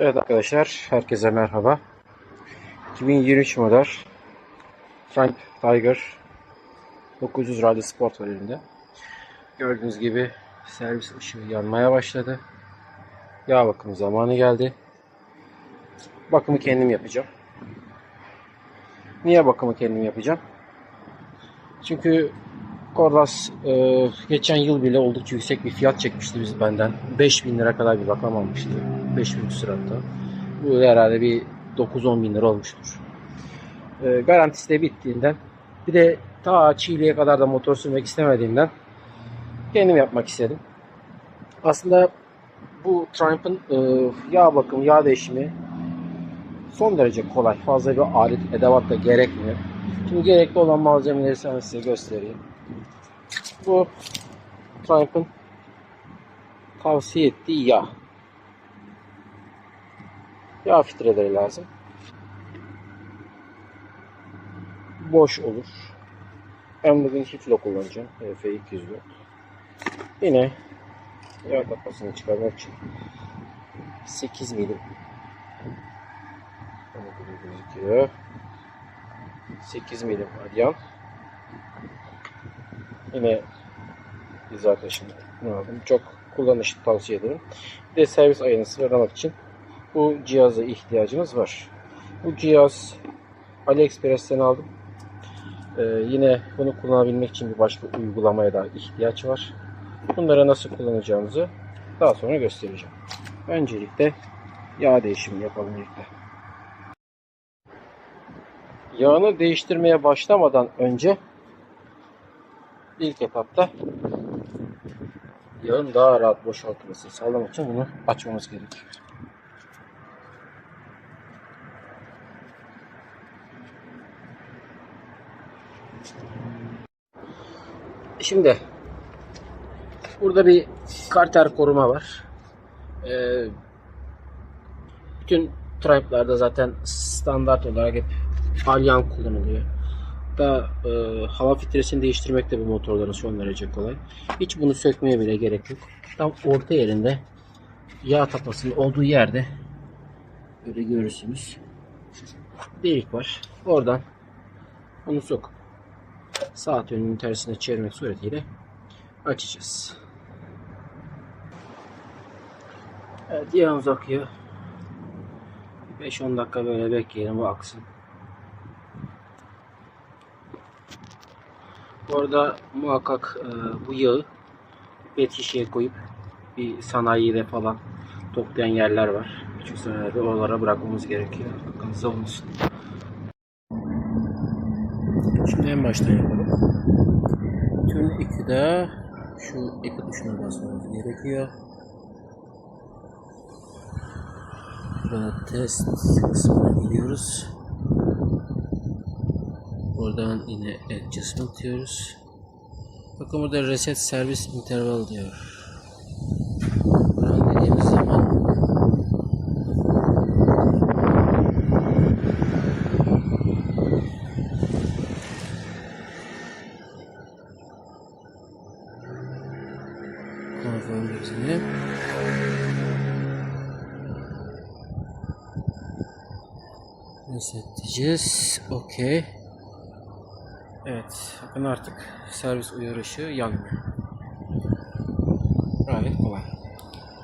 Evet arkadaşlar, herkese merhaba. 2023 model Frank Tiger 900 Rally Sport var elimde. Gördüğünüz gibi servis ışığı yanmaya başladı. Yağ bakım zamanı geldi. Bakımı kendim yapacağım. Niye bakımı kendim yapacağım? Çünkü Cordas e, geçen yıl bile oldukça yüksek bir fiyat çekmişti biz benden. 5000 lira kadar bir rakam almıştı. 5000 küsur hatta. Bu herhalde bir 9-10 bin lira olmuştur. E, garantisi de bittiğinden bir de ta Çiğli'ye kadar da motor sürmek istemediğimden kendim yapmak istedim. Aslında bu Triumph'ın e, yağ bakımı, yağ değişimi son derece kolay. Fazla bir alet, edevat da gerekmiyor. Şimdi gerekli olan malzemeleri ben size göstereyim. Bu Triumph'ın tavsiye ettiği yağ. Yağ filtreleri lazım. Boş olur. Ben bugün Hitlo kullanacağım. F204. Yine yağ tapasını çıkarmak için 8 milim gözüküyor. 8 milim adyan. Yine hizataşını aldım. Çok kullanışlı tavsiye ederim. Bir de servis ayarını sıralamak için bu cihaza ihtiyacınız var. Bu cihaz AliExpress'ten aldım. Ee, yine bunu kullanabilmek için bir başka uygulamaya da ihtiyaç var. Bunları nasıl kullanacağımızı daha sonra göstereceğim. Öncelikle yağ değişimi yapalım birlikte. Yağını değiştirmeye başlamadan önce ilk etapta yağın daha rahat boşaltılmasını sağlamak için bunu açmamız gerekiyor. Şimdi burada bir karter koruma var. Ee, bütün Tribe'larda zaten standart olarak hep alyan kullanılıyor. Da e, hava filtresini değiştirmek de bu motorların son derece kolay. Hiç bunu sökmeye bile gerek yok. Tam orta yerinde yağ tapasının olduğu yerde böyle görürsünüz. Delik var. Oradan onu sok. Saat yönünün tersine çevirmek suretiyle açacağız. Evet yağımız akıyor. 5-10 dakika böyle bekleyelim bu aksın. Bu arada muhakkak e, bu yağı pet şişeye koyup bir sanayide falan toplayan yerler var. Küçük sanayide oralara bırakmamız gerekiyor. Aklınızda olmasın. Şimdi en baştan yapalım. Tüm 2'de şu iki tuşuna basmamız gerekiyor. Burada test kısmına gidiyoruz. Buradan yine adjustment diyoruz. Bakın burada reset service interval diyor. öncesini. Resetleyeceğiz. Okey. Evet. Bakın artık servis uyarışı yanmıyor. Gayet kolay.